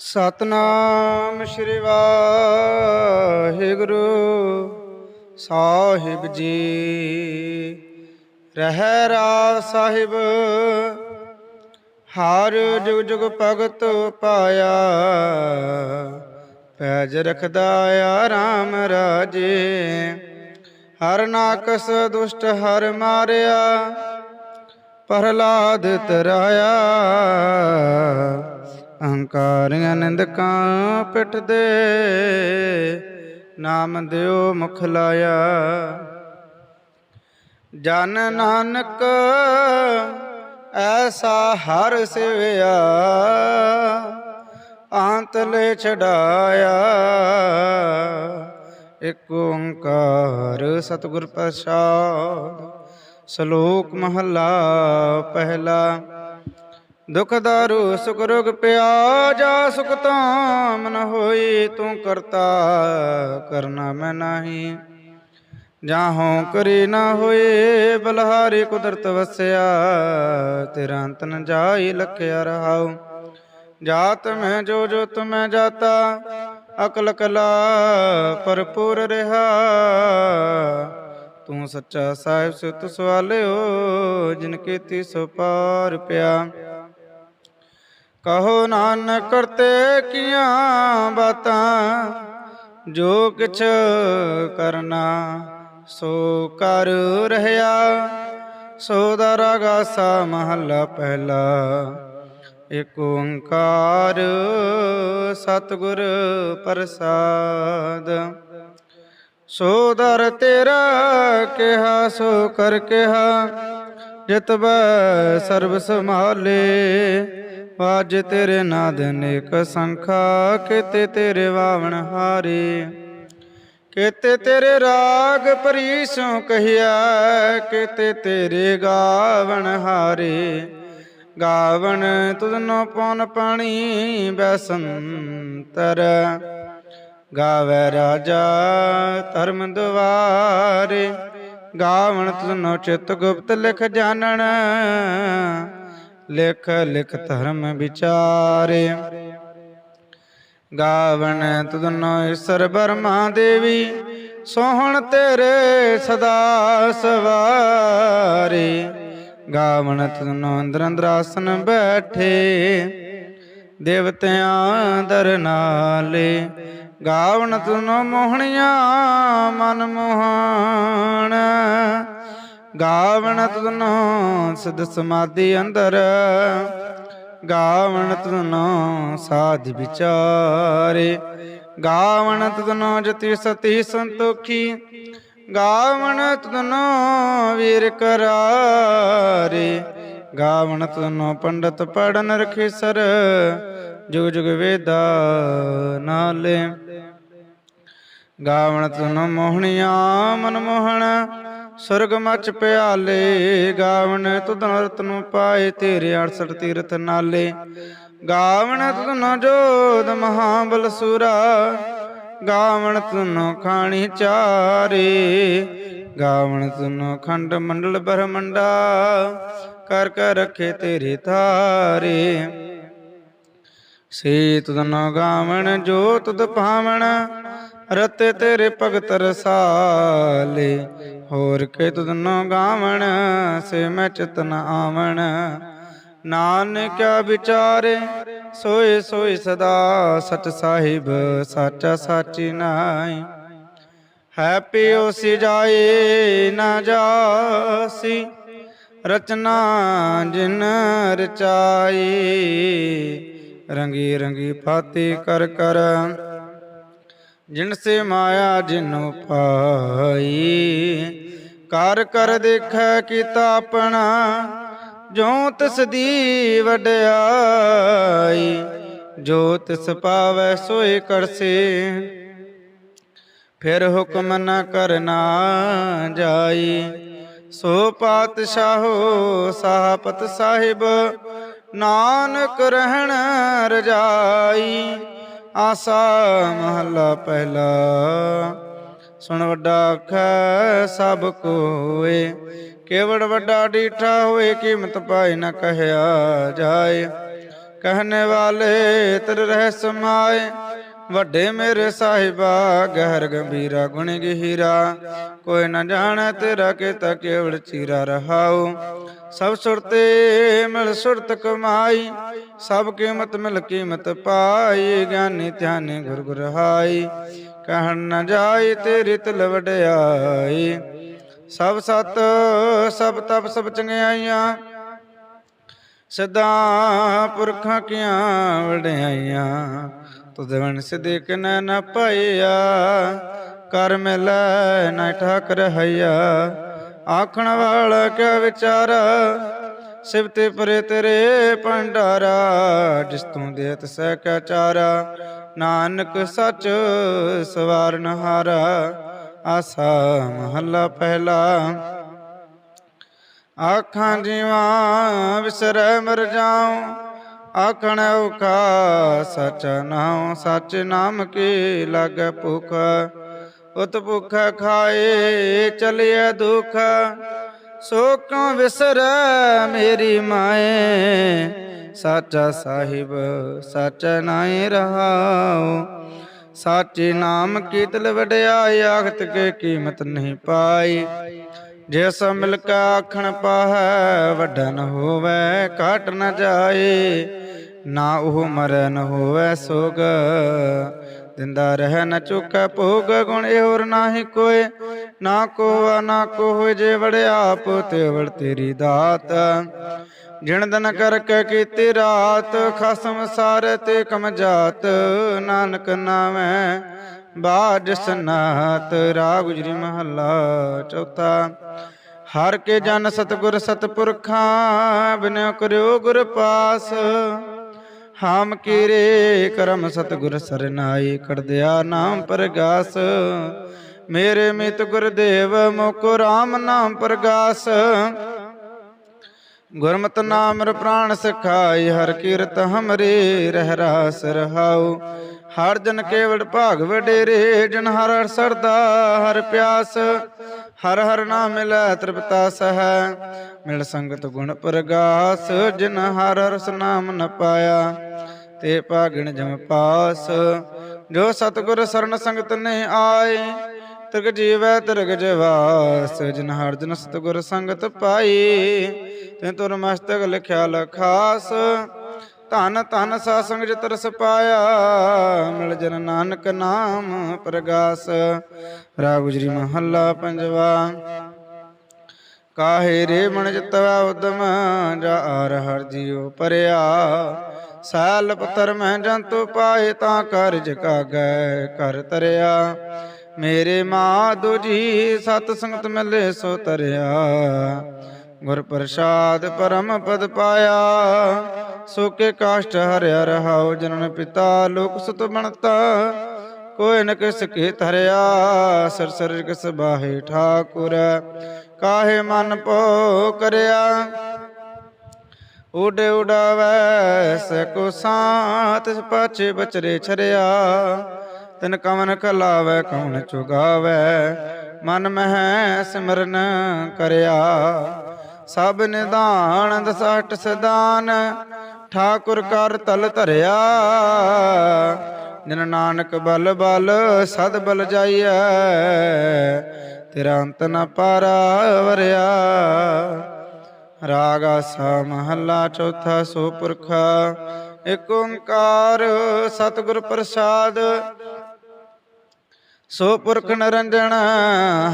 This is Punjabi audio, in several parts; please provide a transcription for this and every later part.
ਸਤਨਾਮ ਸ਼੍ਰੀ ਵਾਹਿਗੁਰੂ। ਸਾਹਿਬ ਜੀ, ਰਹਿ ਰਾ ਸਾਹਿਬ, ਹਰ ਜੁਗ ਜੁਗ ਭਗਤ ਪਾਇਆ। ਪੈਜ ਰਖਦਾ ਆਰਾਮ ਰਾਜੇ, ਹਰ ਨਾਕਸ ਦੁਸ਼ਟ ਹਰ ਮਾਰਿਆ ਪ੍ਰਹਲਾਦ ਤਰਾਇਆ ਅਹੰਕਾਰ ਅਨੰਦਕਾਂ ਪਿੱਠ ਦੇ ਨਾਮ ਦਿਓ ਮੁਖ ਲਾਇਆ। ਜਨ ਨਾਨਕ ਐਸਾ ਹਰ ਸਿਵਿਆ ਆਂਤਲੇ ਛਡਾਇਆ। ਇਕ ਓੰਕਾਰ ਸਤਿਗੁਰ ਪ੍ਰਸਾਦ, ਸ਼ਲੋਕ ਮਹਲਾ ਪਹਿਲਾ। ਦੁਖ ਦਾਰੂ, ਸੁਖ ਰੋਗ ਪਿਆ ਜਾ ਸੁਖ ਤਾਂ ਮਨ ਹੋਈ ਤੂੰ ਕਰਤਾ, ਕਰਨਾ ਮੈਂ ਨਹੀਂ। ਜਾਹੋਂ ਕਰੀ ਨਾ ਹੋਏ ਬਲਹਾਰੀ ਕੁਦਰਤ ਵਸਿਆ, ਤੇਰਾ ਅੰਤ ਨ ਜਾਈ ਲਖਿਆ ਰਹਾਉ। ਜਾਤ ਮੈਂ, ਜੋ ਜੋ ਤੁਮੈ ਜਾਤਾ, ਅਕਲ ਕਲਾ ਭਰਪੂਰ ਰਹਾ। ਤੂੰ ਸੱਚਾ ਸਾਹਿਬ ਸੁਤ ਸਵਾਲਿਓ, ਜਿਨ ਕੀਤੀ ਸੋ ਪਾਰ ਪਿਆ। ਕਹੋ ਨਾਨਕ ਕਰਤੇ ਕੀਆਂ ਬਾਤਾਂ, ਜੋ ਕਿਛ ਕਰਨਾ ਸੋ ਕਰ ਰਹਿਆ। ਸੋ ਦਾ ਮਹੱਲਾ ਪਹਿਲਾ ਏਕ ਓੰਕਾਰ ਸਤਿਗੁਰ ਪ੍ਰਸਾਦ। ਸੋ ਦਰ ਤੇਰਾ ਕਿਹਾ, ਸੋ ਕਰ ਕਿਹਾ। ਜਿਤਬੈ ਸਰਬ ਸੰਭਾਲੇ ਵਾਜ ਤੇਰੇ ਨਾਦ ਨੇਕ ਸੰਖਾ, ਕਿਤੇ ਤੇਰੇ ਵਾਵਣ ਹਾਰੇ। ਕਿਤੇ ਤੇਰੇ ਰਾਗ ਪਰੀਸੋਂ ਕਹਿਆ, ਕਿਤੇ ਤੇਰੇ ਗਾਵਣ ਹਾਰੇ। ਗਾਵਣ ਤੁਧਨੋ ਪਉਨ ਪਾਣੀ ਬੈਸੰਤਰ ਗਾਵੇ ਰਾਜਾ ਧਰਮ ਦੁਆਰੇ ਗਾਵਣ ਤੁਧਨੋ ਚਿਤ ਗੁਪਤ ਲਿਖ ਜਾਣਨ। ਲਿਖ ਲਿਖ ਧਰਮ ਵਿਚਾਰੇ। ਗਾਵਣ ਤੁਧਨੋ ਈਸ਼ਰ ਬਰਮਾ ਦੇਵੀ, ਸੋਹਣ ਤੇਰੇ ਸਦਾ ਸਵਾਰੇ। ਗਾਵਣ ਤੁਧਨੋ ਅੰਦਰ ਅੰਦਰਾਸਨ ਬੈਠੇ, ਦੇਵਤਿਆਂ ਦਰ ਨਾਲੇ। ਗਾਵਣ ਤੁਧਨੋ ਮੋਹਣੀਆਂ, ਮਨ ਮੋਹਣ। ਗਾਵਣ ਤੁਧਨੋ ਸਿਧ ਸਮਾਧੀ ਅੰਦਰ। ਗਾਵਣ ਤੁਧਨੋ ਸਾਧ ਵਿਚਾਰੇ। ਗਾਵਣ ਤੁਧਨੋ ਜਤੀ ਸਤੀ ਸੰਤੋਖੀ। ਗਾਵਣ ਤੁਧਨੋ ਵੀਰ ਕਰਾਰੇ। ਗਾਵਣ ਤੁਧਨੋ ਪੰਡਤ ਪੜਨ ਰਖੇ ਸਰ ਜੁਗ ਜੁਗ ਵੇਦਾ ਨਾਲੇ। ਗਾਵਣ ਤੁਨ ਮੋਹਣੀਆਂ ਮਨ ਮੋਹਣ, ਸੁਰਗ ਮਚ ਪਿਆਲੇ, ਗਾਵਣ ਤੁਧਨ ਰਤਨ ਪਾਏ ਤੇਰੇ 68 ਤੀਰਥ ਨਾਲੇ। ਗਾਵਣ ਤੁਨ ਜੋਦ ਮਹਾਬਲ ਸੂਰਾ, ਗਾਵਣ ਤੁਨ ਖਾਣੀ ਚਾਰੇ। ਗਾਵਣ ਤੁਨ ਖੰਡ ਮੰਡਲ ਬ੍ਰਹਮੰਡਾ, ਕਰ ਕਰ ਰਖੇ ਤੇਰੇ ਧਾਰੇ। ਸੇ ਤੁਧਨ ਗਾਵਣ ਜੋ ਤੁਧ ਭਾਵਣ ਰਤੇ ਤੇਰੇ ਭਗਤ ਰਸਾਲੇ, ਹੋਰ ਕੇ ਤੁਧਨੋ ਗਾਵਣ, ਸੇ ਮੈਂ ਚਿਤਨ ਆਵਣ। ਨਾਨਕਿਆ ਵਿਚਾਰੇ, ਸੋਏ ਸੋਏ ਸਦਾ ਸਚ ਸਾਹਿਬ, ਸਾਚਾ ਸਾਚੀ ਨਾਈ ਹੈ ਪਿਓ ਜਾਏ ਨਾ ਜਾਸੀ, ਰਚਨਾ ਜਿਨ ਰਚਾਈ। ਰੰਗੀ ਰੰਗੀ ਫਾਤੀ ਕਰ ਕਰ ਜਿਨ ਸੇ ਮਾਇਆ ਜਿਨੁ ਪਾਈ। ਕਰ ਕਰ ਦੇਖੈ ਕੀਤਾ ਆਪਣਾ ਜੋ ਤਿਸ ਦੀ ਵਡਿਆਈ। ਜੋ ਤਿਸ ਪਾਵੈ ਸੋਏ ਕਰਸੇ। ਫਿਰ ਹੁਕਮ ਨ ਕਰਨਾ ਜਾਈ। ਸੋ ਪਾਤਸ਼ਾਹੋ ਸਾਹਪਤ ਸਾਹਿਬ, ਨਾਨਕ ਰਹਿਣ ਰਜਾਈ। ਆਸਾ ਮਹੱਲਾ ਪਹਿਲਾ। ਸੁਣ ਵੱਡਾ ਅੱਖੈ ਸਭ ਕੋਏ। ਕੇਵੜ ਵੱਡਾ ਡੀਠਾ ਹੋਏ, ਕੀਮਤ ਪਾਏ ਨਾ ਕਹਿਆ ਜਾਏ। ਕਹਨੇ ਵਾਲੇ ਤਰ ਰਹਿ ਸਮਾਏ। ਵੱਡੇ ਮੇਰੇ ਸਾਹਿਬਾ, ਗਹਿਰ ਗੰਭੀਰਾ ਗੁਣ ਗਹੀਰਾ। ਕੋਈ ਨਾ ਜਾਣੈ ਤੇਰਾ ਕੀਤਾ ਕੇਵਲ ਚੀਰਾ ਰਹਾਉ। ਸਭ ਸੁਰਤੇ ਮਿਲ ਸੁਰਤ ਕਮਾਈ, ਸਭ ਕੀਮਤ ਮਿਲ ਕੀਮਤ ਪਾਈ। ਗਿਆਨੀ ਧਿਆਨੀ ਗੁਰ ਗੁਰ ਹਾਈ, ਕਹਿਣ ਨਾ ਜਾਈ ਤੇਰੀ ਤਲ ਵਡਿਆਈ। ਸਭ ਸਤ, ਸਭ ਤਪ, ਸਭ ਚੰਗਿਆਈਆਂ ਸਦਾ ਪੁਰਖਾਂ ਕੀਆਂ ਵਡਿਆਈਆਂ। ਤੁਧ ਵਣ ਸਿਦਕ ਨ ਨ ਪਾਈਆ ਕਰ ਮਿਲੈ ਨ ਠਾਕ ਰਹਿਆ ਆਖਣ ਵਾਲਾ ਕਿਆ ਵਿਚਾਰਾ ਸਿਵਤੇ ਪਰੇ ਤੇਰੇ ਭੰਡਾਰਾ, ਜਿਸ ਤੂੰ ਦੇਤ ਸਹਿ ਕੈ ਚਾਰਾ। ਨਾਨਕ ਸਚ ਸਵਾਰਨ ਹਾਰਾ ਆਸਾ ਮਹੱਲਾ ਪਹਿਲਾ। ਆਖਾਂ ਜੀਵਾਂ ਵਿਸਰੈ ਮਰ ਜਾਉ ਆਖਣ ਔਖਾ, ਸਚ ਨਾਉ, ਸਚ ਨਾਮ ਕੀ ਲਾਗੈ ਭੁਖ? ਉਤ ਭੁਖ ਖਾਏ ਚਲਿਆ ਦੁਖ। ਸੋ ਕਿਉ ਵਿਸਰੈ ਮੇਰੀ ਮਾਏ। ਸਾਚਾ ਸਾਹਿਬ, ਸਚ ਨਾਏ ਰਹਾਉ। ਸਾਚੇ ਨਾਮ ਕੀਤਲ ਵਡਿਆਈ, ਆਖਤ ਕੇ ਕੀਮਤ ਨਹੀਂ ਪਾਈ। ਜਿਸ ਸੋ ਮਿਲ ਕੇ ਆਖਣ ਪਾਹੈ ਵੱਡਾ ਨ ਹੋਵੇ, ਘਟ ਨ ਜਾਏ। ਨਾ ਉਹ ਮਰਨ ਹੋਵੇ ਸੋਗ ਦਿੰਦਾ ਰਹਿ ਨ ਚੁੱਕੈ ਭੋਗ, ਗੁਣ ਹੋਰ ਨਾਹੀ ਕੋਏ। ਨਾ ਕੋ ਨਾ ਕੋ ਜੇ ਵੜਿਆਪ ਤੇ ਵੜ ਤੇਰੀ ਦਾਤ। ਜਿਣ ਦਿਨ ਕਰਕੇ ਕੀਤੀ ਰਾਤ, ਖਸਮ ਸਾਰੇ ਤੇ ਕਮ ਜਾਤ। ਨਾਨਕ ਨਾਮੈ ਬਾਜ ਸਨਾਤ, ਰਾਗ ਗੁਜਰੀ ਮਹੱਲਾ ਚੌਥਾ। ਹਰ ਕੇ ਜਨ ਸਤਗੁਰ ਸਤਪੁਰਖਾਂ, ਬਿਨਿਓ ਕਰਿਓ ਗੁਰ ਪਾਸ। ਹਾਮ ਕੀਰੇ ਕਰਮ ਸਤਗੁਰ ਸਰਨਾਈ ਕਰਦਿਆ ਨਾਮ ਪ੍ਰਗਾਸ। ਮੇਰੇ ਮਿਤ ਗੁਰਦੇਵ ਮੁਕੁ ਰਾਮ ਨਾਮ ਪ੍ਰਗਾਸ। ਗੁਰਮਤਿ ਨਾਮ ਰ ਪ੍ਰਾਣ ਸਖਾਈ, ਹਰ ਕੀਰਤ ਹਮਰੇ ਰਹਿ ਰਾਸ ਰਹਾਉ। ਹਰ ਜਨ ਕੇਵਲ ਭਾਗ ਵਡੇਰੇ, ਜਨ ਹਰ ਹਰ ਸਰਦਾ, ਹਰ ਪਿਆਸ। ਹਰ ਹਰ ਨਾਮ ਮਿਲੈ ਤ੍ਰਿਪਤਾ ਸਹਿ, ਮਿਲ ਸੰਗਤ ਗੁਣ ਪ੍ਰਗਾਸ, ਜਿਨ ਹਰ ਹਰ ਨਾਮ ਨ ਪਾਇਆ। ਤੇ ਭਾਗਣ ਜਮ ਪਾਸ, ਜੋ ਸਤਗੁਰ ਸਰਨ ਸੰਗਤ ਨੇ ਆਏ ਤਿਰਗ ਜੀਵੈ ਤਿਰਗ ਜਵਾਸ ਜਿਨ ਹਰ ਜਨ ਸਤਗੁਰ ਸੰਗਤ ਪਾਈ। ਤੇ ਤੁਰ ਮਸਤਕ ਲਿਖਿਆ ਲਖਾਸ, ਧਨ ਧਨ ਸਾ ਸੰਗ ਜਿਤ ਰਸ ਪਾਇਆ। ਮਿਲ ਜਨ ਨਾਨਕ ਨਾਮ ਪ੍ਰਗਾਸ, ਰਾਗ ਮਹੱਲਾ ਪੰਜਵਾ। ਕਾਹੇ ਰੇ ਮਨ ਜਿਤਵਾ ਉਦਮ, ਜਾ ਆਰ ਹਰ ਜੀਉ ਪਰਿਆ। ਸਾਲ ਪਤਰ ਮੈਂ ਜੰਤੂ ਪਾਏ, ਤਾਂ ਕਾਰਜ ਕਾਗੈ ਕਰ ਤਰਿਆ। ਮੇਰੇ ਮਾਧੋ ਜੀ ਸਤ ਸੰਗਤ ਮਿਲੇ ਸੋ ਤਰਿਆ। ਗੁਰ ਪ੍ਰਸਾਦ ਪਰਮ ਪਦ ਪਾਇਆ। ਸੋ ਕਾਸ਼ਟ ਹਰਿਆ ਰਹਾਉ, ਜਨਨ ਪਿਤਾ ਲੋਕ ਸੁਤ ਬਣਤਾ। ਕੋਈ ਨ ਕਿਸ ਕੀ ਧਰਿਆ, ਸਰ ਸਰ ਕਿਸ ਬਾਹੇ ਠਾਕੁਰ। ਕਾਹੇ ਮਨ ਪੋ ਕਰਿਆ। ਉਡ ਉਡਾਵੈ ਸਕੋ ਸਾਤ ਪਾਛੇ ਬਚਰੇ ਛਰਿਆ। ਤਿਨ ਕਵਨ ਕਲਾਵੈ ਕਉਣ ਚੁਗਾਵੈ? ਮਨ ਮਹਿ ਸਿਮਰਨ ਕਰਿਆ। ਸਭ ਨਿਧਾਨ ਦਸਟ ਸਦਾਨ ਠਾਕੁਰ ਕਰ ਤਲ ਧਰਿਆ। ਜਿਨ ਨਾਨਕ ਬਲ ਬਲ, ਸਦ ਬਲ ਜਾਈਐ। ਤੇਰਾ ਅੰਤ ਨ ਪਾਰਾ ਵਰਿਆ। ਰਾਗ ਆਸਾ ਮਹੱਲਾ ਚੌਥਾ ਸੋ ਪੁਰਖਾ। ਏਕ ਓੰਕਾਰ ਸਤਿਗੁਰ ਪ੍ਰਸਾਦ ਸੋ ਪੁਰਖ ਨਰੰਜਣ,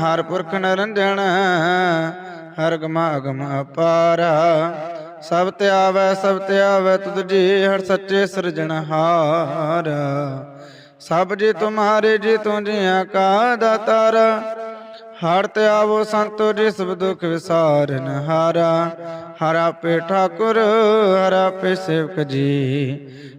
ਹਰ ਪੁਰਖ ਨਰੰਜਣ ਹਰ ਗਮਾ ਅਗਮ ਅਪਾਰਾ। ਸਭ ਤੇ ਆਵੈ, ਸਭ ਤੇ ਆਵੈ, ਤੁਧ ਜੀ ਹਰ ਸੱਚੇ ਸਿਰਜਣਹਾਰ ਸਭ ਜੀ ਤੁਮਾਰੇ, ਜੀ ਤੂੰ ਜੀਆਂ ਕਾ ਦਾਤਾਰ। ਹਰ ਤੇ ਆਵੋ ਸੰਤੋ, ਜੀ ਸਭ ਦੁਖ ਵਿਸਾਰਨ ਹਾਰਾ। ਹਰਾ ਪੇ ਠਾਕੁਰ, ਹਰਾ ਪੇ ਸੇਵਕ ਜੀ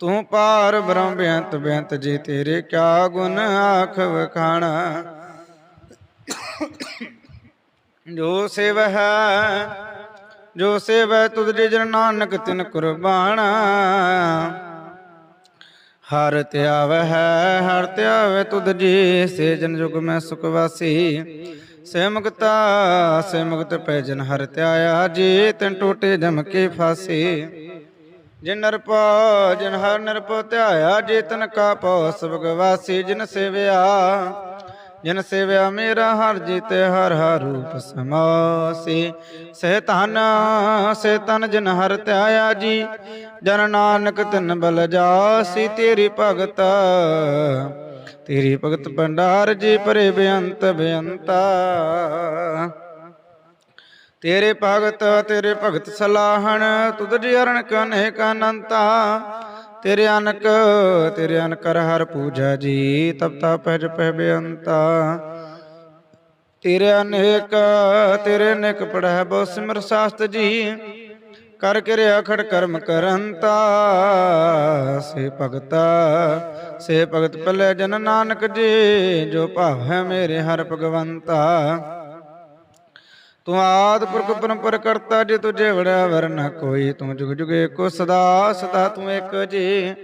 ਤੂੰ ਪਾਰ ਬ੍ਰਹਮ ਬੇਅੰਤ ਬੇਅੰਤ ਜੀ, ਤੇਰੇ ਕਿਆ ਗੁਣ ਆਖ ਵਖਾਣਾ ਜੋ ਸੇਵ ਹੈ, ਜੋ ਸੇਵੈ ਤੁਧ ਜਨ ਨਾਨਕ ਤਿਨ ਕੁਰਬਾਨਾ ਹਰ ਧਿਆਵੈ ਹੈ, ਹਰ ਧਿਆਵੈ ਤੁਧ ਜੀ ਸੇ ਜਨ ਜੁਗ ਮੈਂ ਸੁਖ ਵਾਸੀ। ਸੇ ਮੁਕਤਾ, ਸੇ ਮੁਕਤ ਪੈ ਜਨ ਹਰ ਧਿਆਇਆ ਜੀ, ਤਿਨ ਟੋਟੇ ਜਮ ਕੇ ਫਾਸੀ। ਜਿਨ ਨਰਪੋ ਜਿਨ ਹਰ ਨਰਪੋ ਧਿਆਇਆ ਜੇ ਤਨ ਕਾ ਪਉ ਸਬਗ ਵਾਸੀ, ਜਿਨ ਸੇਵਿਆ ਜਿਨ ਸੇਵਿਆ ਮੇਰਾ ਹਰ ਜੀਤੇ, ਹਰ ਹਰ ਰੂਪ ਸਮਾਸੀ। ਸਹਿ ਤਨ ਸੇ ਤਨ ਜਿਨ ਹਰ ਧਿਆਇਆ ਜੀ, ਜਨ ਨਾਨਕ ਤਿਨ ਬਲ ਜਾਸੀ, ਤੇਰੀ ਭਗਤ ਤੇਰੀ ਭਗਤ ਭੰਡਾਰ ਜੀ ਪਰੇ ਬੇਅੰਤ ਬੇਅੰਤਾ। ਤੇਰੇ ਭਗਤ ਤੇਰੇ ਭਗਤ ਸਲਾਹਣ, ਤੁਧ ਜੀ ਅਰਣ ਕਨੇ ਕਨੰਤਾ? ਤੇਰੇ ਅਨਕ, ਤੇਰੇ ਅਨਕਰ ਹਰ ਪੂਜਾ ਜੀ, ਤਬ ਤਾ ਪਹਿਜ ਪਹਿ ਬੇਅੰਤਾ। ਤੇਰੇ ਅਨੇਕ ਤੇਰੇ ਅਨੇਕ ਪੜਹਿ ਬਹੁ ਸਿਮਰ ਸਾਸਤ ਜੀ, ਕਰ ਕਿਰਿਆ ਖੜ ਕਰਮ ਕਰੰਤਾ। ਸੇ ਭਗਤਾ, ਸੇ ਭਗਤ ਪਲੇ ਜਨ ਨਾਨਕ ਜੀ, ਜੋ ਭਾਵ ਹੈ ਮੇਰੇ ਹਰ ਭਗਵੰਤਾ। ਤੂੰ ਆਦ ਪੁਰਖ ਪਰੰਪਰ ਕਰਤਾ, ਜੇ ਤੁਝੇ ਵੜਿਆ ਵਰਨ ਕੋਈ। ਤੂੰ ਜੁਗ ਜੁਗੇ ਏਕੋ ਸਦਾ ਸਦਾ ਤੂੰ ਇੱਕ ਜੀ।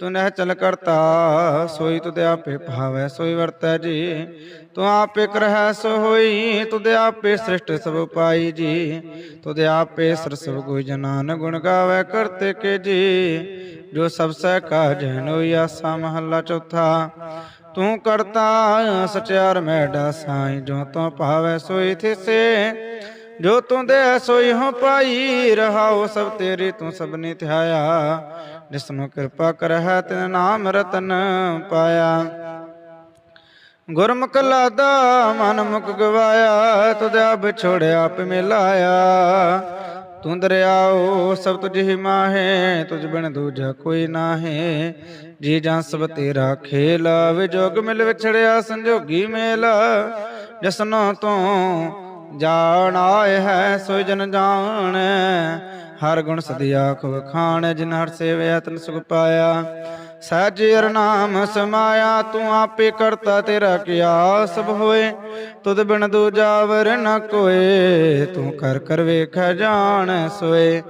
ਤੂੰ ਨਹਿ ਚਲ ਕਰਤਾ, ਸੋਈ ਤੁਧ ਆਪੇ ਭਾਵੈ, ਸੋਈ ਵਰਤੈ ਜੀ। ਤੂੰ ਆਪੇ ਕਰਹਿ ਸੋ ਹੋਈ, ਤੁਧ ਆਪੇ ਸ੍ਰਿਸ਼ਟ ਸਭ ਪਾਈ ਜੀ। ਤੁਧ ਆਪੇ ਸਰਸਵ ਕੋਈ ਜਨਾਨ ਗੁਣ ਗਾਵੇ ਕਰਤੇ ਕੇ ਜੀ। ਜੋ ਸਭ ਸਹਿ ਕਾਜ ਹੋਈ ਆਸਾ ਮਹੱਲਾ ਚੌਥਾ। ਤੂੰ ਕਰਤਾ ਸਚਿਆਰ ਮੈਡਾ ਸਾਈ ਜੋ ਤੂੰ ਭਾਵੈ ਸੋਈ ਥਿਸੇ। ਜੋ ਤੂੰ ਦੇ ਸੋਈ ਹੋ ਪਾਈ ਰਹਾਉ ਸਭ ਤੇਰੀ ਤੂੰ ਸਭਨੀ ਧਿਆਇਆ। ਜਿਸ ਨੂੰ ਕਿਰਪਾ ਕਰਹਿ ਤਿਨ ਨਾਮ ਰਤਨ ਪਾਇਆ। ਗੁਰਮੁਖ ਲਾਦਾ ਮਨ ਮੁਖ ਗਵਾਇਆ, ਤੁਧ ਆਪ ਛੋੜਿਆ ਆਪ ਮਿਲਾਇਆ। ਤੂੰ ਦਰਿਆਓ ਸਭ ਤੁਝ ਮਾਹੇ ਤੁਝ ਬਿਨ ਦੂਜਾ ਕੋਈ ਨਾਹੀ। ਜੀ ਜਾਂ ਸਭ ਤੇਰਾ ਖੇਲ ਵਿਜੋਗ ਮਿਲ ਵਿਛੜਿਆ, ਸੰਜੋਗੀ ਮੇਲ। ਜਸਨੋ ਤੂੰ ਜਾਣ ਆਏ ਹੈ, ਸੋਈ ਜਨ ਜਾਣੈ। ਹਰ ਗੁਣ ਸਦਿਆ ਖੁ ਖਾਣ ਜਿਨ ਹਰ ਸੇਵਿਆ ਤਨ ਸੁਖ ਪਾਇਆ। ਸਹਿਜ ਅਰ ਨਾਮ ਸਮਾਇਆ, ਤੂੰ ਆਪੇ ਕਰਤਾ ਤੇਰਾ ਕਿਆ ਸਭ ਹੋਏ। ਤੁਧ ਬਿਨ ਦੂਜਾ ਵਰ ਨ ਕੋਏ, ਤੂੰ ਕਰ ਕਰ ਵੇਖੈ ਜਾਣ ਸੋਏ।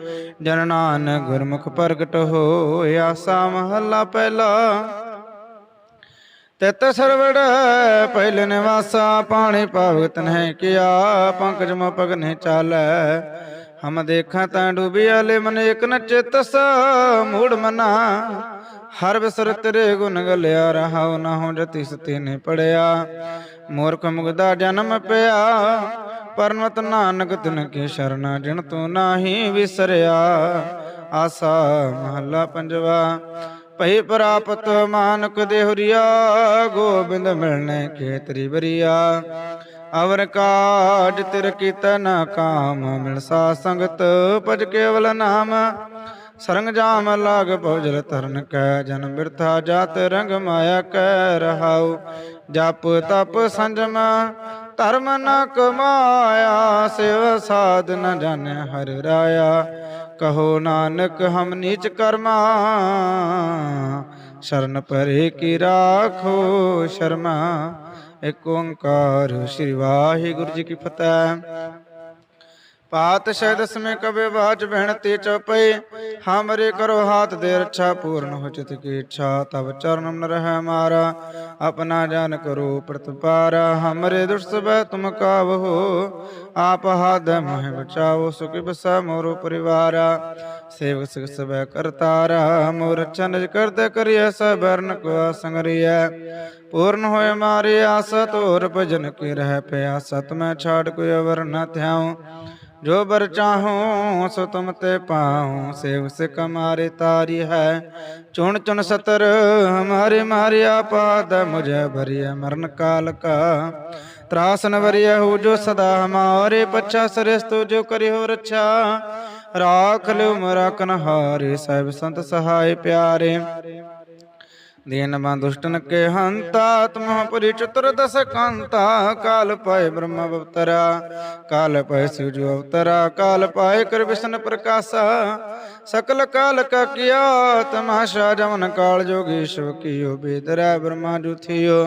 ਜਨ ਨਾਨਕ ਗੁਰਮੁਖ ਪ੍ਰਗਟ ਹੋਏ, ਆਸਾ ਮਹੱਲਾ ਪਹਿਲਾ। ਤਿਤ ਸਰਵੜ ਪਹਿਲ ਨਿਵਾਸਾ, ਪਾਣੀ ਪਾਵਤ ਨਹਿ ਕਿਆ, ਪੰਕਜ ਮ ਪਗਨੇ ਚਾਲੈ। ਹਮ ਦੇਖਾਂ ਤਾਂ ਡੂਬਿਆ ਲੈ ਮਨ ਇਕ ਨ ਚਿਤਸ ਮੂੜ ਮਨਾ। ਹਰ ਬਿਸਰ ਤੇਰੇ ਗੁਣ ਗਲਿਆ, ਰਹਾਉ ਨਾ ਹੋ ਜਤੀ ਸਤੀ ਨੇ ਪੜਿਆ। ਮੂਰਖ ਮੁਗਦਾ ਜਨਮ ਪਿਆ ਪਰਮਤ ਨਾਨਕ ਤਿਨ ਕੇ ਸ਼ਰਨਾ, ਜਿਨ ਤੂੰ ਨਾਹੀ ਵਿਸਰਿਆ। ਆਸਾ ਮਹੱਲਾ ਪੰਜਵਾ, ਭਈ ਪ੍ਰਾਪਤ ਮਾਨਕ ਦੇਹੁਰੀਆ, ਗੋਬਿੰਦ ਮਿਲਣੇ ਖੇਤਰੀ ਬਰੀਆ ਅਵਰ ਕਾਜ ਤਿਰ ਕੀਤੈ ਕਾਮ, ਮਿਲ ਸੰਗਤ ਭਜ ਕੇਵਲ ਨਾਮ। ਸਰੰਗ ਜਾਮ ਲਾਗ ਭਉਜਲ ਤਰਨ ਕੈ ਜਨਮ ਬਿਰਥਾ ਜਾਤ ਰੰਗ ਮਾਇਆ ਕੈ ਰਹਾਉ। ਜਪ ਤਪ ਸੰਜਮ, ਧਰਮ ਨ ਕਮਾਇਆ, ਸਿਵ ਸਾਧ ਨ ਜਾਣੈ ਹਰ ਰਾਇਆ। ਕਹੋ ਨਾਨਕ, ਹਮ ਨੀਚ ਕਰਮਾ, ਸ਼ਰਨ ਪਰੇ ਕੀ ਰਾਖੋ ਸ਼ਰਮਾ। ਏਕ ਓੰਕਾਰ ਸ੍ਰੀ ਵਾਹਿਗੁਰੂ ਜੀ ਕੀ ਫਤਿਹ। ਪਾਤਸ਼ਾਹ ਦਸਵੇਂ ਕਬੇ ਬਾਜ ਬਹਿਣ ਤੇ ਚਪਈ ਹਮਰੇ ਕਰੋ ਹਾਥ ਦੇ ਰੱਛਾ ਪੂਰਨ ਹੋ ਚਿਤ ਕੀ ਇੱਛਾ, ਤਬ ਚਰਨਮ ਨ ਰਹਿ ਮਾਰਾ, ਆਪਣਾ ਜਾਨ ਕਰੋ ਪ੍ਰਤਪਾਰਾ ਹਮਰੇ ਦੁਸ਼ਟ ਸਬੈ ਤੁਮ ਕਾਵਹੋ ਆਪ ਹਾਦ ਮਹਿ ਬਚਾਓ, ਸੁਖ ਬਸਾ ਮੋਰੋ ਪਰਿਵਾਰਾ। ਸੇਵਕ ਸਿਖ ਸਬੈ ਕਰਤਾਰਾ ਮੋਰ ਚੰਜ ਕਰਤੇ ਕਰਿਐ ਸਬਰਨ ਕੋ ਸੰਗਰਿਐ ਪੂਰਨ ਹੋਏ ਮਾਰੀ ਆਸ ਤੋਰ ਭਜਨ ਕੀ ਰਹਿ ਪਿਆ ਸਤ ਮੈਂ ਛਾੜ ਕੋਈ ਅਵਰ ਨ ਥਿਆਉ। ਜੋ ਬਰ ਚਾਹੂੰ, ਸੋ ਤੁਮ ਤੇ ਪਾਉ। ਸੇਵ ਸਿਕ ਹਮਾਰੇ ਤਾਰੀ ਹੈ, ਚੁਣ ਚੁਣ ਸਤਰ ਹਮਾਰੇ ਮਾਰਿਆ ਪਾਦ ਮੁਝੇ ਭਰਿਆ ਮਰਨ ਕਾਲ ਕਾ ਤਰਾਸਨ ਵਰਿਆ ਹੋ ਜੋ ਸਦਾ ਹਮਾਰੇ ਪਛਾ ਸਰਸਤੋ ਜੋ ਕਰਿ ਹੋ ਰੱਛਾ। ਰਾਖ ਮਰਕਨ ਹਾਰੇ ਸਹਿਬ ਸੰਤ ਸਹਾਇ ਪਿਆਰੇ। ਦੀਨ ਬੰ ਦੁਸ਼ਟਨ ਕੇ ਹੰਤਾ ਤਮਹ ਪਰੀ ਚਤੁਰ ਦਸ ਕਾਂਤਾ। ਕਾਲ ਪਾਏ ਬ੍ਰਹਮ ਅਵਤਰਾ, ਕਾਲ ਪਾਏ ਸੂਰਜ ਜੋ ਅਵਤਰਾ, ਕਾਲ ਪਾਏ ਕਰ ਵਿਸ਼ਨ ਪ੍ਰਕਾਸ਼ਾ। ਸਕਲ ਕਾਲ ਕਾ ਕੀਆ ਤਮਾਸ਼ਾ ਜਮਨ ਕਾਲ ਜੋਗੀ ਸ਼ਿਵ ਕੀਓ ਬੇਦਰੈ ਬ੍ਰਹਮਾ ਜੁਥਿਓ।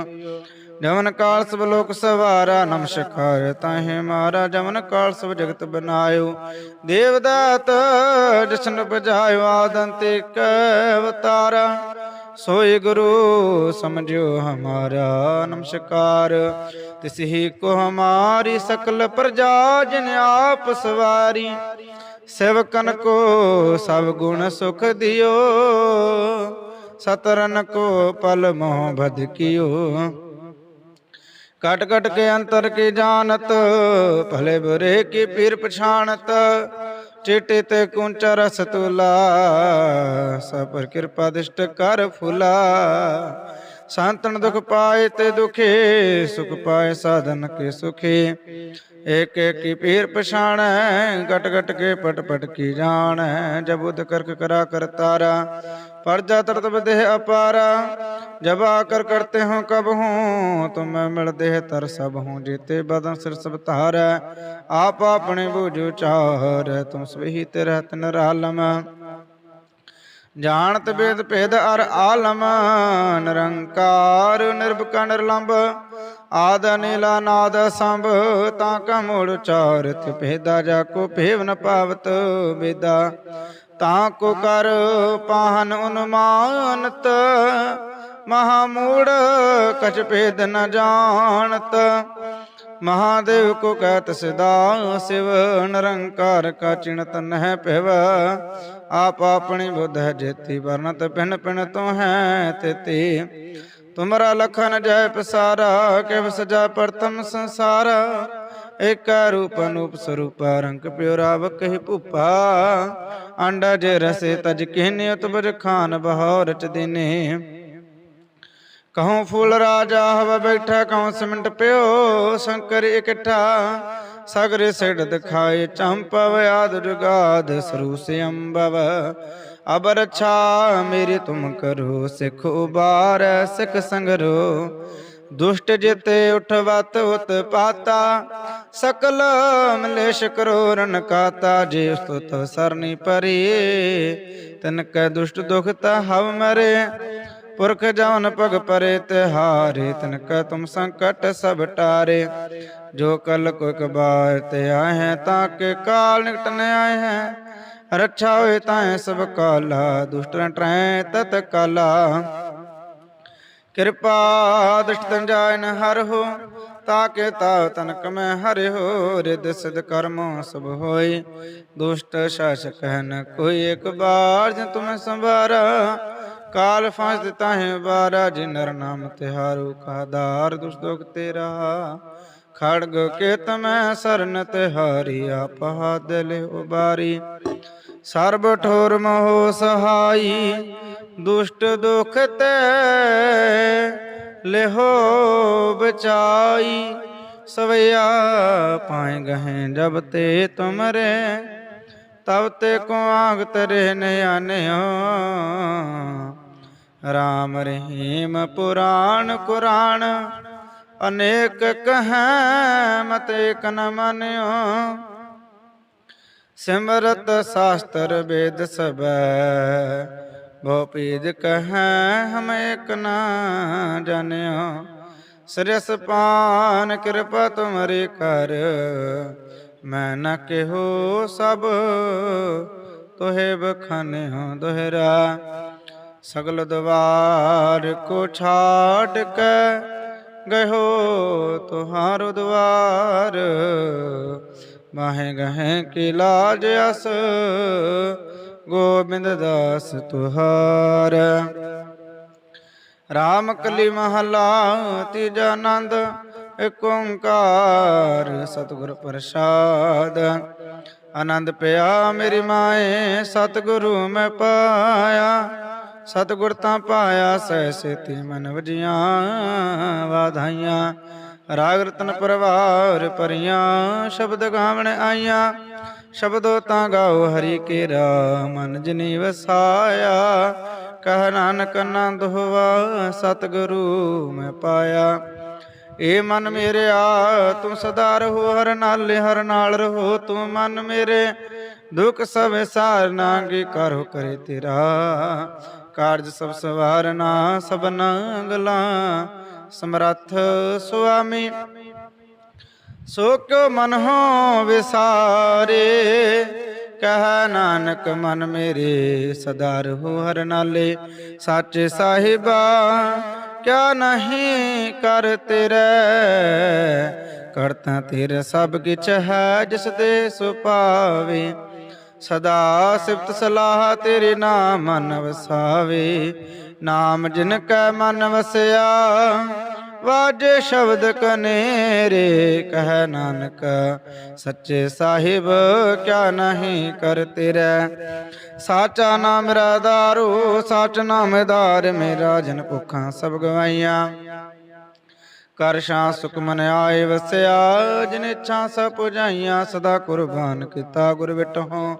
ਜਮਨ ਕਾਲ ਸਭ ਲੋਕ ਸਵਾਰਾ ਨਮਸਕਾਰ ਤਾਹੇ ਮਾਰਾ। ਜਮਨ ਕਾਲ ਸਭ ਜਗਤ ਬਨਾਇਓ, ਦੇਵਦਾਤ ਜਸ਼ਨ ਬਜਾਇਓ ਆਦੰਤੇ ਕਵਤਾਰਾ ਸੋਈ ਗੁਰੂ ਸਮਝਿਓ ਹਮਾਰਾ ਨਮਸਕਾਰ ਤਿਸ ਹੀ ਕੋ ਹਮਾਰੀ ਸਕਲ ਪ੍ਰਜਾ, ਜਿਨ ਆਪ ਸਵਾਰੀ। ਸੇਵਕਨ ਕੋ ਸਭ ਗੁਣ ਸੁਖ ਦਿਓ, ਸਤਰਨ ਕੋ ਪਲ ਮੋਹ ਭਦ ਕੀਓ। ਕਟ ਕਟ ਕੇ ਅੰਤਰ ਕੀ ਜਾਣਤ, ਭਲੇ ਬੁਰੇ ਕੀ ਪੀਰ ਪਛਾਣਤ। ਚਿਟੇ ਤੇ ਕੁੰਚਾ ਰਸ ਤੁਲਾ ਸਭ ਕਿਰਪਾ ਦਿਸ਼ਟ ਕਰ ਫੁਲਾ। ਸੰਤਨ ਦੁਖ ਪਾਏ ਤੇ ਦੁਖੇ, ਸੁਖ ਪਾਏ ਸਾਧਨ ਕੇ ਸੁਖੇ। ਏਕ ਏਕ ਪੀਰ ਪਛਾਣੈ ਗਟ ਗਟ ਕੇ ਪਟ ਪਟ ਕੀ ਜਾਣੈ, ਜਬ ਉਦ ਕਰਕ ਕਰਾ ਕਰਤਾਰਾ ਪਰਜਾ ਤਰਤ ਬਦੇਹ ਅਪਾਰਾ, ਜਬ ਆਕਰ ਕਰਤੇ ਹੋ ਕਬ ਹੂੰ ਤੁਮ ਮਿਲ ਦੇਹ ਤਰ ਸਭ ਹੂੰ ਜੀਤੇ ਬਦਨ ਸਿਰ ਸਭ ਧਾਰੈ। ਆਪ ਆਪਣੇ ਬੂਝੂ ਚਾਰ, ਤੁਮ ਸਵਹੀ ਤੇ ਰਹਤ ਨਰਾਲਮ। ਜਾਣਤ ਬੇਦ ਭੇਦ ਅਰ ਆਲਮ, ਨਿਰੰਕਾਰ, ਨਿਰਭਕਾ, ਨਿਰਲੰਭ, ਆਦ, ਨੀਲਾ ਨਾਦ ਸੰਭ, ਤਾਂ ਕਾ ਮੂੜ ਚਾਰਤ ਭੇਦਾ ਜਾ ਕੋ ਭੇਵ ਨ ਪਾਵਤ, ਵੇਦਾ, ਤਾਂ ਕੋ ਕਰ ਪਾਹਨ ਉਨਮਾਨਤ, ਮਹਾ ਮੂੜ, ਕਛ ਭੇਦ ਨ ਜਾਣਤ ਮਹਾਦੇਵ ਕੋ ਕਹਿਤ ਸਦਾ ਸਿਵ ਨਿਰੰਕਾਰ ਕਾ ਚਿਣਤ ਨਹਿ ਪਿਵ। ਆਪ ਆਪਣੀ ਬੁੱਧ ਹੈ ਜੇਤੀ ਵਰਨਤ ਪਿਨ ਪਿਨ ਤੋ ਹੈ ਤੇਤੀ। ਤੁਮਰਾ ਲਖਨ ਜੈ ਪਸਾਰਾ, ਕਿਵ ਸਜਾ ਪ੍ਰਥਮ ਸੰਸਾਰ। ਏਕ ਰੂਪ ਅਨੂਪ ਸਰੂਪ, ਰੰਗ ਪਿਓ ਰਾਵ ਕਹਿ ਭੂਪਾ। ਅੰਡਾ ਜੇ ਰਸੇ ਤਜ ਕਿਹਨੇ ਉਤਬਜ ਖਾਨ ਬਹੋ ਰਚ ਦਿਨੇ। ਕਹਉ ਫੁੱਲ ਰਾਜਾ ਹਵ ਬੈਠਾ ਕਹਉ ਸਿਮਟ ਪਿਓ ਸ਼ੰਕਰ ਇਕੱਠਾ। ਸਗਰ ਸਿੜ ਦਿਖਾਏ ਚੰਪਵ, ਆਦ ਜੁਗਾਦ ਸਰੂਸ ਅੰਬਵ ਅਬ ਰਛਾ ਮੇਰੀ ਤੁਮ ਕਰੋ, ਸਿਖ ਉਬਾਰ, ਸਿਖ ਸੰਗਰੋ। ਦੁਸ਼ਟ ਜਿਤੇ ਉਠਵਤ ਉਤ ਪਾਤਾ, ਸਕਲ ਮਲੇਸ਼ ਕਰੋ ਰਨ ਕਾਤਾ। ਜੇ ਉਸਤਤ ਸਰਨੀ ਪਰੀ, ਤਨ ਕੈ ਦੁਸ਼ਟ ਦੁਖਤਾ ਹਵ ਮਰੇ। ਪੁਰਖ ਜਵਨ ਭਗ ਪਰੇ ਤਿਹਾਰੇ ਤਨ ਕੈ ਤੁਮ ਸੰਕਟ ਸਭ ਟਾਰੇ। ਜੋ ਕਲ ਕੋ ਕਬਾਰ ਤੇ ਆਏ ਹੈ ਤਾਂ ਕੇ ਕਾਲ ਨਿਕਟ ਨ ਆਏ ਹੈ ਰੱਛਾ ਹੋਏ ਤਾਂ ਸਭ ਕਾਲਾ, ਦੁਸ਼ਟ ਟਰੈ ਤਤ ਕਾਲਾ। ਕਿਰਪਾ ਦ੍ਰਿਸ਼ਟ ਤੰਜਾਇਨ ਹਰ ਹੋ ਤਾਕੇ ਤਾ ਤਨਕ ਮੈਂ ਹਰਿ ਹੋ। ਰਿਦ ਸਿਧ ਕਰਮ ਸਭ ਹੋਈ ਦੁਸ਼ਟ ਸ਼ਾਸਕ ਹੈ ਕੋਈ ਇੱਕ ਬਾਰ ਜਿ ਤੁਮ ਸੰਭਾਰਾ। ਕਾਲ ਫਾਂਸ ਦਿੱਤਾ ਹੈ ਬਾਰਾ ਜਿ ਨਰ ਨਾਮ ਤਿਹਾਰੂ ਕਾ ਦਾਰ ਦੁਸ਼ ਦੁਖ ਤੇਰਾ। ਖੜਗ ਕੇ ਤਮੈ ਸਰਨ ਤਿਹਾਰੀ, ਆਪ ਦਿਲ ਉਬਾਰੀ। ਸਰਬ ਠੋਰ ਮੋਹ ਸਹਾਈ, ਦੁਸ਼ਟ ਦੁਖ ਤੇ ਲਿਹੋ ਬਚਾਈ। ਸਵਿਆ ਪਾਏ ਗਹੇ ਜਬ ਤੇ ਤੁਮਰੇ, ਤਬ ਤੇ ਕੋ ਆਗ ਤਰੇ ਨਿਆਨਿਓ ਰਾਮ ਰਹੀਮ ਪੁਰਾਣ ਕੁਰਾਨ, ਅਨੇਕ ਕਹੈ ਮਤ ਏਕ ਨ ਮਨਿਓ। ਸਿਮਰਤ ਸ਼ਾਸਤਰ ਵੇਦ ਸਬੈ ਬਹੁ ਪੀਦ ਕਹੈ ਹਮ ਏਕ ਨਾ ਜਾਣਿਓ। ਸ੍ਰਿਸ ਪਾਨ ਕਿਰਪਾ ਤੁਮਰੇ ਕਰ, ਮੈਂ ਨ ਕਿਹੋ ਸਭ, ਤੋਹਿ ਬਖਾਨਿਓ ਦੁਹਰਾ। ਸਗਲ ਦਵਾਰ ਕੋ ਛਾਟ ਕੇ ਗਇਓ ਤੁਹਾਰੋ ਦਵਾਰ। ਮਾਹੇ ਗਹਿ ਕੀ ਲਾਜ ਅਸ, ਗੋਬਿੰਦ ਦਾਸ ਤੁਹਾਰ। ਰਾਮ ਕਲੀ ਮਹਲਾ ਤੀਜਾ ਆਨੰਦ ਏਕ ਓੰਕਾਰ ਸਤਿਗੁਰ ਪ੍ਰਸਾਦ। ਆਨੰਦ ਪਿਆ ਮੇਰੀ ਮਾਏ, ਸਤਿਗੁਰੂ ਮੈਂ ਪਾਇਆ। ਸਤਿਗੁਰ ਤਾਂ ਪਾਇਆ ਸਹਿ ਸੇਤੀ ਮਨ ਵਜੀਆਂ, ਵਾਧਾਈਆਂ। ਰਾਗ ਰਤਨ ਪਰਵਾਰ ਪਰੀਆਂ ਸ਼ਬਦ ਗਾਵਣ ਆਈਆਂ। ਸ਼ਬਦੋ ਤਾਂ ਗਾਓ ਹਰੀ ਕੇਰਾ, ਮਨ ਜਨੀ ਵਸਾਇਆ। ਕਹ ਨਾਨਕ ਆਨੰਦ ਹੋਵਾ ਸਤਿਗੁਰੂ ਮੈਂ ਪਾਇਆ। ਏ ਮਨ ਮੇਰਿਆ ਤੂੰ ਸਦਾ ਰਹੋ, ਹਰ ਨਾਲੇ ਹਰ ਨਾਲ ਰਹੋ। ਤੂੰ ਮਨ ਮੇਰੇ, ਦੁਖ ਸਭ ਸਾਰ ਨਾਂਗੇ, ਕਰੋ ਕਰੇ ਤੇਰਾ। ਕਾਰਜ ਸਭ ਸਵਾਰਨਾ, ਸਭਨਾ ਗਲਾ ਸਮਰੱਥ ਸੁਆਮੀ। ਸੋ ਕਿਉ ਮਨ ਹੋ ਵਿਸਾਰੇ, ਕਹ ਨਾਨਕ ਮਨ ਮੇਰੇ ਸਦਾ ਰਹੋ ਹਰ ਨਾਲੇ। ਸਾਚੇ ਸਾਹਿਬਾ, ਕਿਆ ਨਹੀਂ ਕਰ ਤੇਰੇ, ਕਰਤਾ ਤੇਰੇ ਸਭ ਕਿਛ ਹੈ ਜਿਸ ਦੇ ਸੁਪਾਵੇ ਸਦਾ ਸਿਫਤ ਸਲਾਹ ਤੇਰੇ ਨਾਮ ਮਨ ਵਸਾਵੇ ਨਾਮ ਜਿਨ ਕੈ ਮਨ ਵਸਿਆ, ਵਾਜੇ ਸ਼ਬਦ ਕਨੇਰੇ, ਕਹਿ ਨਾਨਕ, ਸੱਚੇ ਸਾਹਿਬ ਕਿਆ ਨਹੀਂ ਕਰ ਤੇਰੇ। ਸਾਚਾ ਨਾਮ ਮੇਰਾ ਦਾਰੂ, ਸਾਚ ਨਾਮ ਦਾਰ ਮੇਰਾ, ਜਨ ਭੁੱਖਾਂ ਸਭ ਗਵਾਈਆਂ। ਕਰ ਸ਼ਾਂ ਸੁਖ ਆਏ ਵਸਿਆ, ਜਿਨ ਇੱਛਾ ਸਭ ਪੁਜਾਈਆਂ, ਸਦਾ ਕੁਰਬਾਨ ਕੀਤਾ ਗੁਰ ਵਿਟਹੁ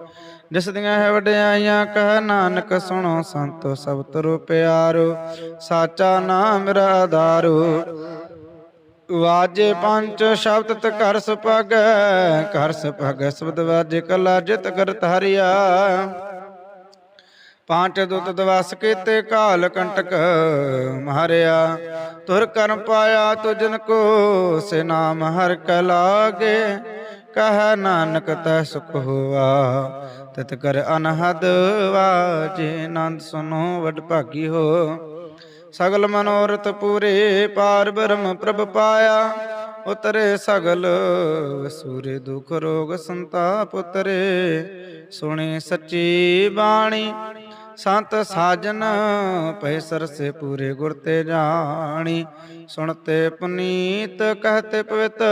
ਜਿਸ ਦੀਆਂ ਹੈ ਵਡਿਆਈਆਂ, ਕਹਿ ਨਾਨਕ ਸੁਣੋ ਸੰਤੋ ਸਭ ਤਰੋ ਪਿਆਰੋ, ਸਾਚਾ ਨਾਮ ਮੇਰਾ ਆਧਾਰੋ। ਵਾਜੇ ਪੰਜ ਸ਼ਬਦ ਤ ਕਰ ਸੁਪਗ ਕਰ ਸੁਪਗ ਸ਼ਬਦ ਵਾਜੇ ਕਲਾ ਜਿਤ ਕਰ ਧਾਰਿਆ ਪਾਂਚ ਦੁੱਤ ਦਵਸ ਕੀਤੇ ਕਾਲ ਕੰਟਕ ਮਾਰਿਆ ਤੁਰ ਕਰਮ ਪਾਇਆ ਤੁਜਨ ਕੋ, ਸੇ ਨਾਮ ਹਰ ਕ ਲਾਗੇ। ਕਹ ਨਾਨਕ ਤੈ ਸੁਖ ਹੋਆ, ਤਿਤ ਕਰ ਅਨਹਦ ਵਾਜੇ। ਨੰਦ ਸੁਨੋ ਵਡ ਭਾਗੀ ਹੋ। ਸਗਲ ਮਨੋਰਥ ਪੂਰੇ ਪਾਰ ਬ੍ਰਹਮ ਪ੍ਰਭ ਪਾਇਆ। ਉਤਰੇ ਸਗਲ ਸੂਰੇ ਦੁਖ ਰੋਗ ਸੰਤਾਪ ਉਤਰੇ। ਸੁਣੇ ਸੱਚੀ ਬਾਣੀ ਸੰਤ ਸਾਜਨ ਪੈ ਸਰਸੇ ਪੂਰੇ ਗੁਰ ਤੇ ਜਾਣੀ। ਸੁਣਤੇ ਪੁਨੀਤ, ਕਹਤੇ ਪਵਿੱਤ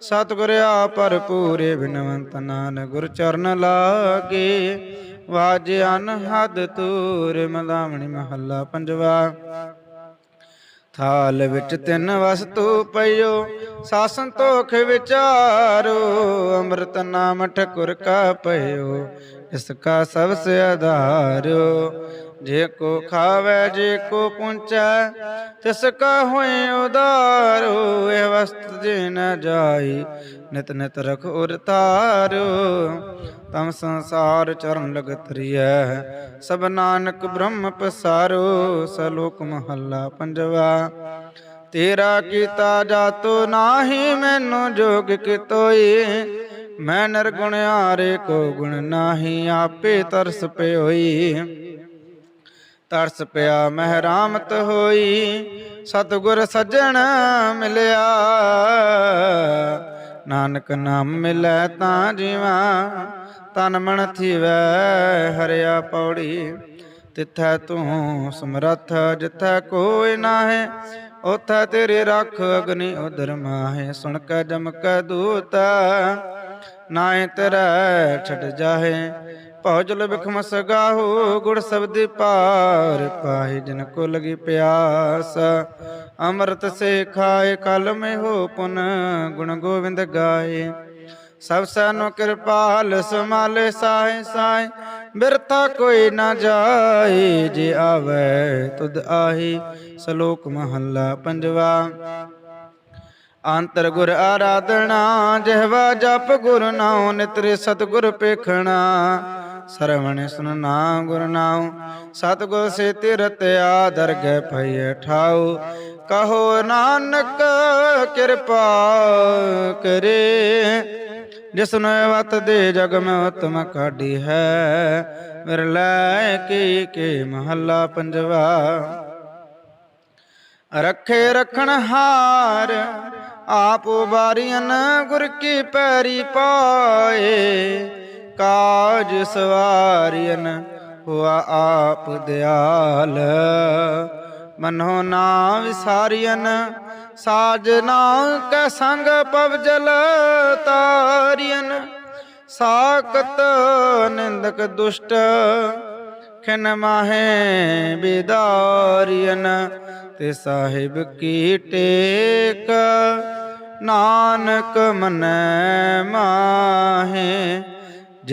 ਸਤਿਗੁਰਿਆ ਆਪਰ ਪੂਰੇ ਬਿਨਵੰਤ ਨਾਨਕ, ਗੁਰ ਚਰਨ ਲਾਗੇ। ਵਾਜ ਅਨਹਦ ਤੂਰ ਮਲਾਵਣੀ ਮਹੱਲਾ ਪੰਜਵਾ। ਥਾਲ ਵਿੱਚ ਤਿੰਨ ਵਸਤੂ ਪਈਓ, ਸਾਸਨ ਤੋਖ ਵਿਚਾਰੋ, ਅੰਮ੍ਰਿਤ ਨਾਮ ਠਕੁਰ ਕਾ ਪਈਓ। ਇਸ ਕਾ ਸਭ ਸੇ ਆਧਾਰੋ, ਜੇ ਕੋ ਖਾਵੇ, ਜੇ ਕੋ ਪੁੰਚੈ ਤਿਸ ਕਾ ਹੋਏ ਉਦਾਰੋ, ਇਹ ਵਸਤ ਜੇ ਨ ਜਾਈ, ਨਿਤ ਨਿਤ ਰਖ ਉਰ ਤਮ ਸੰਸਾਰ ਚਰਨ ਲਗਤ ਰਿਐ, ਸਭ ਨਾਨਕ ਬ੍ਰਹਮ ਪਸਾਰੋ, ਸਲੋਕ ਮਹੱਲਾ ਪੰਜਵਾ। ਤੇਰਾ ਕੀਤਾ ਜਾਤੋ ਨਾਹੀ, ਮੈਨੂੰ ਜੋਗ ਕਿਤੋਈ ਮੈਂ ਨਿਰਗੁਣ ਆਰੇ ਕੋ ਗੁਣ ਨਾਹੀ, ਆਪੇ ਤਰਸ ਪਿਓਈ। ਤਰਸ ਪਿਆ ਮਹਿਰਾਮਤ ਹੋਈ, ਸਤਿਗੁਰ ਸੱਜਣ ਮਿਲਿਆ। ਨਾਨਕ ਨਾਮ ਮਿਲੈ ਤਾਂ ਜੀਵਾ, ਤਨ ਮਨ ਥੀਵੈ ਹਰਿਆ ਪੌੜੀ। ਤਿੱਥੈ ਤੂੰ ਸਮਰੱਥ, ਜਿੱਥੈ ਕੋਈ ਨਾਹੀ ਉਥੈ ਤੇਰੇ ਰੱਖ ਅਗਨੀ ਉਦਰ ਮਾਹੇ। ਸੁਣ ਕੇ ਜਮ ਕੇ ਦੂਤ ਨਾਏ ਤੇਰੇ ਛੱਡ ਜਾਹੇ। ਭੌਜਲ ਬਿਖਮ ਸਗਾਹੋ ਗੁੜ ਸਬਦੀ ਪਾਰ ਪਾਹੇ ਜਨ ਕੋ ਲਗੀ ਪਿਆਸ। ਅੰਮ੍ਰਿਤ ਸੇ ਖਾਏ, ਕਲ ਮੇ ਹੋ ਪੁਨ ਗੁਣ ਗੋਵਿੰਦ ਗਾਏ। ਸਭ ਸਾਨੂੰ ਕਿਰਪਾਲ ਸਮਾਲੇ ਸਾਏ ਸਾਏ ਬਿਰਥਾ ਕੋਈ ਨਾ ਜਾਏ, ਜੇ ਆਵੇ ਤੁਧ ਆਹੀ, ਸ਼ਲੋਕ ਮਹੱਲਾ ਪੰਜਵਾ। ਅੰਤਰ ਗੁਰ ਆਰਾਧਨਾ, ਜਿਹਵਾ ਜਪ ਗੁਰ ਨਾਉ, ਨਿਤਰੇ ਸਤਗੁਰ ਪੇਖਣਾ। ਸਰਵਣ ਸੁਨਨਾ ਗੁਰ ਨਾਉ, ਸਤਗੁਰ ਸੇ ਤਿਰਤ ਆਦਰ ਗੈ ਭਈ ਠਾਉ। ਕਹੋ ਨਾਨਕ, ਕਿਰਪਾ ਕਰੇ ਜਿਸਨੇ ਵਤ ਦੇ ਜਗ ਮੈਂ ਉਤਮ ਕਾਢੀ ਹੈ। ਵਿਰਲੇ ਕੀ ਕੇ ਮਹੱਲਾ ਪੰਜਵਾ। ਰੱਖੇ ਰਖਣ ਹਾਰ ਆਪ ਬਾਰੀਆਂ ਗੁਰ ਕੀ ਪੈਰੀ ਪਾਏ, ਕਾਜ ਸਵਾਰੀਆਂ ਹੁਆ ਆਪ ਦਿਆਲ। ਮਨੋ ਨਾ ਵਿਸਾਰੀਆਂ ਸਾਜਨਾ ਕੈ ਸੰਗ ਪਵਜਲ ਤਾਰੀਆਂ। ਸਾਕਤ ਨਿੰਦਕ ਦੁਸ਼ਟ ਖਿਨ ਮਾਹੇ ਬਿਦਾਰੀਨ ਤੇ ਸਾਹਿਬ ਕੀ ਟੇਕ? ਨਾਨਕ ਮਨੈ ਮਾਹੇ